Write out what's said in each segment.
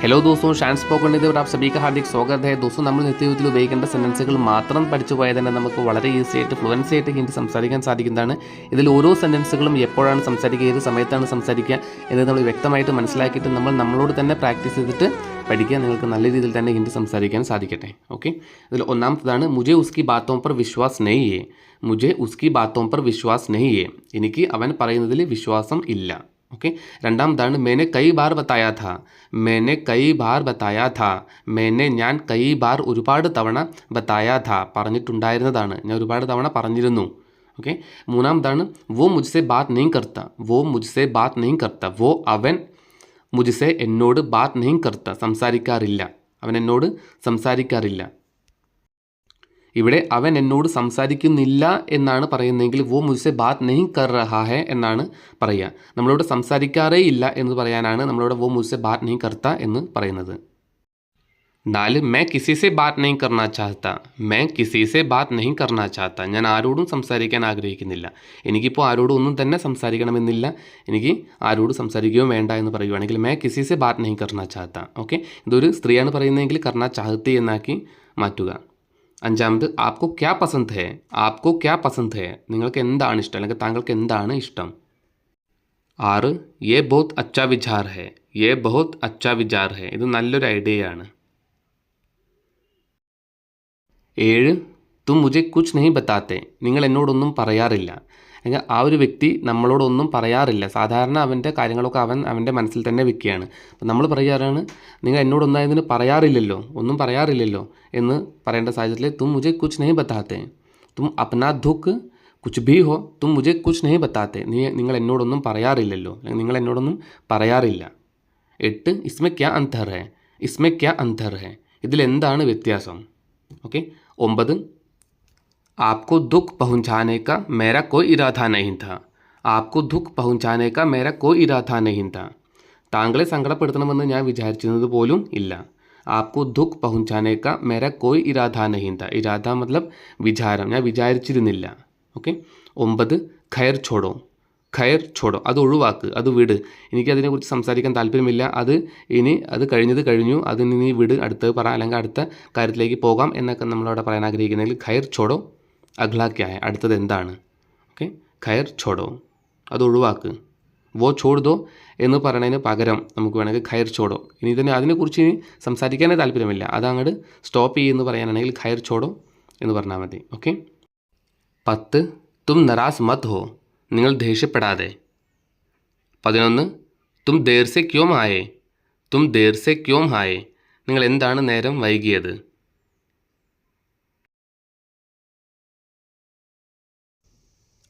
Hello ദോസ്തോ ഷാൻസ് spoken ഇതിവിടെ ആപ്പ് സഭീക ഹാർദിക് സ്വാഗത് ഹേ ദോസ്തോ നമ്മൾ നിത്യജീവിതത്തിൽ ഉപയോഗിക്കേണ്ട സെന്റൻസുകൾ മാത്രം പഠിച്ചു പോയാൽ തന്നെ നമുക്ക് വളരെ ഈസി ആയിട്ട് ഫ്ലുവൻസി ആയിട്ട് ഹിന്ദി സംസാരിക്കാൻ സാധിക്കുന്നതാണ്. ഇതിൽ ഓരോ സെന്റൻസുകളും എപ്പോഴാണ് സംസാരിക്കുക ഏത് സമയത്താണ് സംസാരിക്കുക എന്ന് നമ്മൾ വ്യക്തമായിട്ട് മനസ്സിലാക്കിയിട്ട് നമ്മൾ നമ്മളോട് തന്നെ പ്രാക്ടീസ് ചെയ്തിട്ട് പഠിക്കുക നിങ്ങൾക്ക് നല്ല രീതിയിൽ തന്നെ ഹിന്ദി സംസാരിക്കാൻ സാധിക്കട്ടെ. ഓക്കെ ഇതിൽ ഒന്നാമത്തതാണ് മുജെ ഉസ്കി ബാത്തോം പർ വിശ്വാസ് നെയ്യേ മുജെ ഉസ്കി ബാത്തോം പർ വിശ്വാസ് നെയ്യേ എനിക്ക് അവൻ പറയുന്നതിൽ വിശ്വാസം ഇല്ല. ഓക്കെ രണ്ടാമതാണ് മേനെ കൈ ബാർ ബത്തായാ ഥാ. മേനെ കൈ ബാർ ബത്തായാ ഥാ. മേനെ ഞാൻ കൈ ബാർ ഒരുപാട് തവണ ബത്തായാ ഥാ. പറഞ്ഞിട്ടുണ്ടായിരുന്നതാണ്. ഞാൻ ഒരുപാട് തവണ പറഞ്ഞിരുന്നു. ഓക്കെ മൂന്നാമതാണ് വോ മുജ്സെ ബാത്ത് നെയ് കർത്ത. വോ മുജ്സെ ബാത്ത് നെയ് കർത്ത. വോ അവൻ മുജ്സെ എന്നോട് ബാത്ത് നെയ് കർത്ത. സംസാരിക്കാറില്ല. അവൻ എന്നോട് സംസാരിക്കാറില്ല. ഇവിടെ അവൻ എന്നോട് സംസാരിക്കുന്നില്ല എന്നാണ് പറയുന്നതെങ്കിൽ വോ മുസ്സെ ബാത് നെയ് കർ റഹാ ഹെ എന്നാണ് പറയുക. നമ്മളോട് സംസാരിക്കാറേ ഇല്ല എന്ന് പറയാനാണ് നമ്മളോട് വോ മുസ്സെ ബാത് നെയ് കർത്ത എന്ന് പറയുന്നത്. നാല് മേ കിസി സെ ബാത് നെയ് കർണ ചാത്ത മേ കിസി സെ ബാത് നെയ് കർണ ചാത്ത ഞാൻ ആരോടും സംസാരിക്കാൻ ആഗ്രഹിക്കുന്നില്ല. എനിക്കിപ്പോൾ ആരോടും ഒന്നും തന്നെ സംസാരിക്കണമെന്നില്ല. എനിക്ക് ആരോടും സംസാരിക്കുകയോ വേണ്ട എന്ന് പറയുകയാണെങ്കിൽ മേ കിസി സെ ബാത് നെയ് കർണ ചാത്ത ഓക്കെ? ഇതൊരു സ്ത്രീയാണ് പറയുന്നതെങ്കിൽ കർണ ചാഹത്തി എന്നാക്കി മാറ്റുക. അഞ്ചാമത് ആപ്കോ ക്യാ പസന്ത് ഹേ? ആപ്കോ ക്യാ പസന്ത് ഹേ? നിങ്ങൾക്ക് എന്താണ് ഇഷ്ടം? അല്ലെങ്കിൽ താങ്കൾക്ക് എന്താണ് ഇഷ്ടം? ആറ് യേ ബഹുത് അച്ചാ വിചാർ ഹേ? യേ ബഹുത് അച്ചാ വിചാർ ഹേ? ഇത് നല്ലൊരു ഐഡിയയാണ്. ഏഴ് തും മുജെ കുച്ച് നെയ് ബത്താത്തെ നിങ്ങൾ എന്നോടൊന്നും പറയാറില്ല. അല്ലെങ്കിൽ ആ ഒരു വ്യക്തി നമ്മളോടൊന്നും പറയാറില്ല. സാധാരണ അവന്റെ കാര്യങ്ങളൊക്കെ അവൻ അവന്റെ മനസ്സിൽ തന്നെ വെക്കുകയാണ്. അപ്പം നമ്മൾ പറയാറാണ് നിങ്ങൾ എന്നോടൊന്നായതിന് പറയാറില്ലല്ലോ ഒന്നും പറയാറില്ലല്ലോ എന്ന് പറയേണ്ട സാഹചര്യത്തിൽ തും മുജെ കുച്ച് നെയ് ബത്താത്തെ തും അപ്നാ ദുഃഖ് കുച്ച് ഭീ ഹോ തും മുജെ കുച്ച് നെയ് ബത്താത്തെ നീ നിങ്ങൾ എന്നോടൊന്നും പറയാറില്ലല്ലോ അല്ലെങ്കിൽ നിങ്ങൾ എന്നോടൊന്നും പറയാറില്ല. എട്ട് ഇസ്മെ ക്യാ അന്തർ ഹെ ഇസ്മെ ക്യാ അന്തർ ഹെ ഇതിലെന്താണ് വ്യത്യാസം? ഓക്കെ. ഒമ്പത് आपको दुख पहुंचाने का मेरा कोई इरादा नहीं था। आपको ദുഃഖ് പഹുഞ്ചാനേക്ക മേര കോ ഇരാഥ നഹിന്ത താങ്കളെ സങ്കടപ്പെടുത്തണമെന്ന് ഞാൻ വിചാരിച്ചിരുന്നത് പോലും ഇല്ല ആപ്കു ദുഃഖ് പഹുഞ്ചാനേക്ക മേര കോയ് ഇരാഥ നഹിന്ത ഇരാഥ മത്ലബ് വിചാരം ഞാൻ വിചാരിച്ചിരുന്നില്ല ഓക്കെ ഒമ്പത് ഖയർ ഛോടോ ഖയർ ഛോടോ അത് ഒഴിവാക്ക് അത് വിട്. എനിക്ക് അതിനെക്കുറിച്ച് സംസാരിക്കാൻ താല്പര്യമില്ല. അത് ഇനി അത് കഴിഞ്ഞത് കഴിഞ്ഞു. അതിന് ഇനി വിട്. അടുത്തത് പറ. അല്ലെങ്കിൽ അടുത്ത കാര്യത്തിലേക്ക് പോകാം എന്നൊക്കെ നമ്മളവിടെ പറയാൻ ആഗ്രഹിക്കുന്നതിൽ ഖയർ ഛോടോ. അഗ്ല ക്യാ അടുത്തത് എന്താണ്? ഓക്കെ ഖയർ ഛോടോ അത് ഒഴിവാക്ക്. വോ ചോടുതോ എന്ന് പറയുന്നതിന് പകരം നമുക്ക് വേണമെങ്കിൽ ഖയർ ഛോടോ ഇനി ഇതിനെ അതിനെക്കുറിച്ച് ഇനി സംസാരിക്കാനേ താല്പര്യമില്ല. അതങ്ങോട്ട് സ്റ്റോപ്പ് ചെയ്യുമെന്ന് പറയാനാണെങ്കിൽ ഖയർ ഛോടോ എന്ന് പറഞ്ഞാൽ മതി. ഓക്കെ? പത്ത് തും നറാസ് മത് ഹോ നിങ്ങൾ ദേഷ്യപ്പെടാതെ. പതിനൊന്ന് തും ദേർസെ ക്യോം ആയേ തും ദേർസെ ക്യോം ആയേ നിങ്ങൾ എന്താണ് നേരം വൈകിയത്?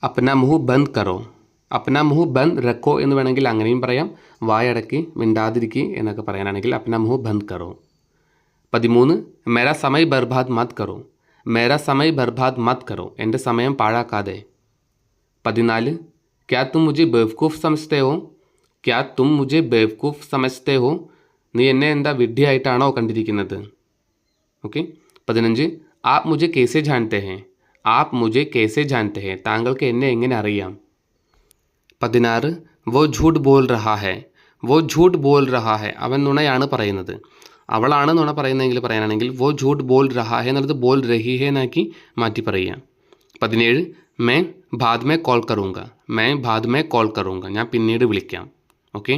अपना मुह बंद करो. अपना मुह बंद रखो अगर पर वायक मिटा अपना मुह बंद करो. पति मूं मेरा समय बर्बाद मत करो मेरा समय बर्बाद मत करो ए समय पाड़ा पद क्या तुम मुझे बेवकूफ़ समझते हो क्या तुम मुझे बेवकूफ़ समझते हो नी विधियाण कद ओके पद आप मुझे कैसे जानते हैं ആപ്പ് മുझे കേസെ ജാൻത്തെ ഹേ താങ്കൾക്ക് എന്നെ എങ്ങനെ അറിയാം। പതിനാറ് വോ ഝൂട്ട് ബോൾ റഹാ ഹേ വോ ഝൂട്ട് ബോൾ റഹാ ഹേ അവൻ നുണയാണ് പറയുന്നത്. അവളാണ് നുണ പറയുന്നതെങ്കിൽ പറയാനാണെങ്കിൽ വോ ഝൂട്ട് ബോൾ റഹാ ഹേ എന്നുള്ളത് ബോൾ രഹി ഹേ എന്നാക്കി മാറ്റി പറയുക. പതിനേഴ് മേ ബാദ് മേ കോൾ കറൂങ്ക മേ ബാദ് മേ കോൾ കറൂങ്ക ഞാൻ പിന്നീട് വിളിക്കാം. ഓക്കെ